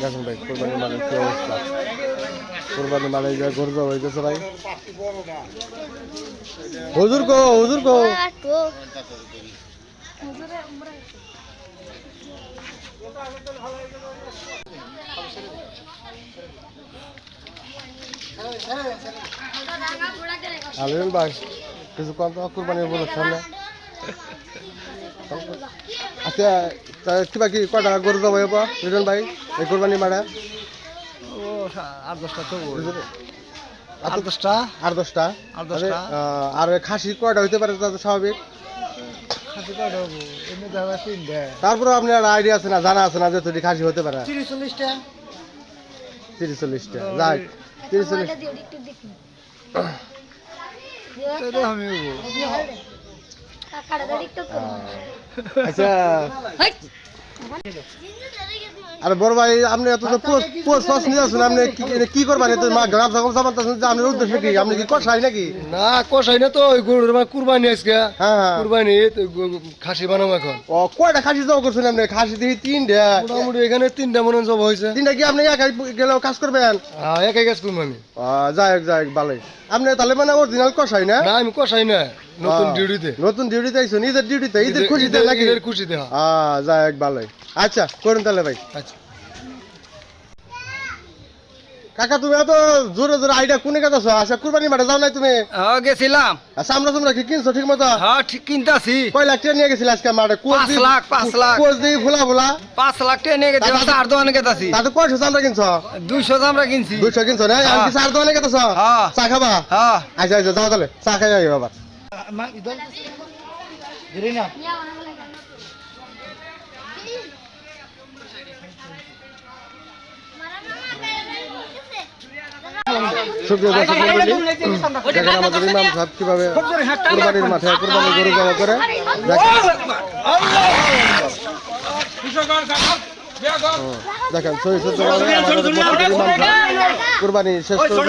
দেখুন ভাই কোরবানি মালের কি অবস্থা কোরবানি মালের যা গরু জবাই হইতেছে ভাই হুজুর কো হুজুর কো আলিন ভাই কিছু কম তো বলেছেন না আচ্ছা কিবা কি কয় টাকা গরু জবাই হব রিটন ভাই এই কোরবানি মারা ও আট দশটা তো আট আট দশটা আর দশটা আর খাসি কয়টা হইতে পারে তা তো স্বাভাবিক তারপরে আপনার আইডিয়া আছে না জানা আছে না যে যদি খাসি হতে পারে? তিরিশ চল্লিশটা। তিরিশ চল্লিশটা। যাই তিরিশ চল্লিশ আমি হব। আচ্ছা। আরে বড় ভাই আপনি এত পোস্ট পোস্ট নিয়ে আসুন আপনি কি কি করবেন? এত মা গ্রাম সকল সামান্তাছেন যে আপনার উদ্দেশ্য কি? আপনি কি কষাই নাকি? না কষাই না তো ওই গরুর মা কুরবানি আজকে। হ্যাঁ হ্যাঁ। কুরবানি খাসি বানাবো এখন। ও কয়টা খাসি জমা করছেন আপনি? খাসি দিয়ে তিনটা। মোটামুটি এখানে তিনটা মনে জব হয়েছে। তিনটা কি আপনি একাই গেলেও কাজ করবেন? হ্যাঁ একাই কাজ করব আমি। যাই হোক যাই হোক ভালোই। আপনি তাহলে মানে অরিজিনাল কষাই না? না আমি কষাই না। নতুন ডিউটিতে নতুন ডিউটিতে আইছো নিজের ডিউটিতে ঈদের খুশিতে নাকি? ঈদের খুশিতে হ্যাঁ। যাই হোক ভালোই। আচ্ছা করুন তাহলে ভাই। আচ্ছা। কাকা তুমি এত জোরে জোরে আইডা কোনে আছো আচ্ছা কুরবানি মাঠে যাও নাই তুমি? হ্যাঁ গেছিলাম। আচ্ছা আমরা তোমরা কি কিনছো ঠিক মতো? হ্যাঁ ঠিক কিনতাছি। কয় লাখ টাকা নিয়ে গেছিল আজকে মাঠে? কোচ পাঁচ লাখ, পাঁচ লাখ। কোচ দিয়ে ভোলা ভোলা? পাঁচ লাখ টাকা নিয়ে গেছি দাদা- চার দোকানে গেতাছি। তাতে কয়শো চান্দা কিনছো? দুইশো আমরা কিনছি। দুইশো কিনছো না? আর কি চার দোকানে কেতেছ হ্যাঁ। চা খাবা? হ্যাঁ। আচ্ছা আচ্ছা যাও তাহলে। চা খাই সুপ্রিয় দর্শক দেখেন আমাদের ইমাম সাহেব কীভাবে কুরবানির মাঠে কুরবানির গরু জমা করে দেখেন ইমাম সাহেব কুরবানি শেষ করল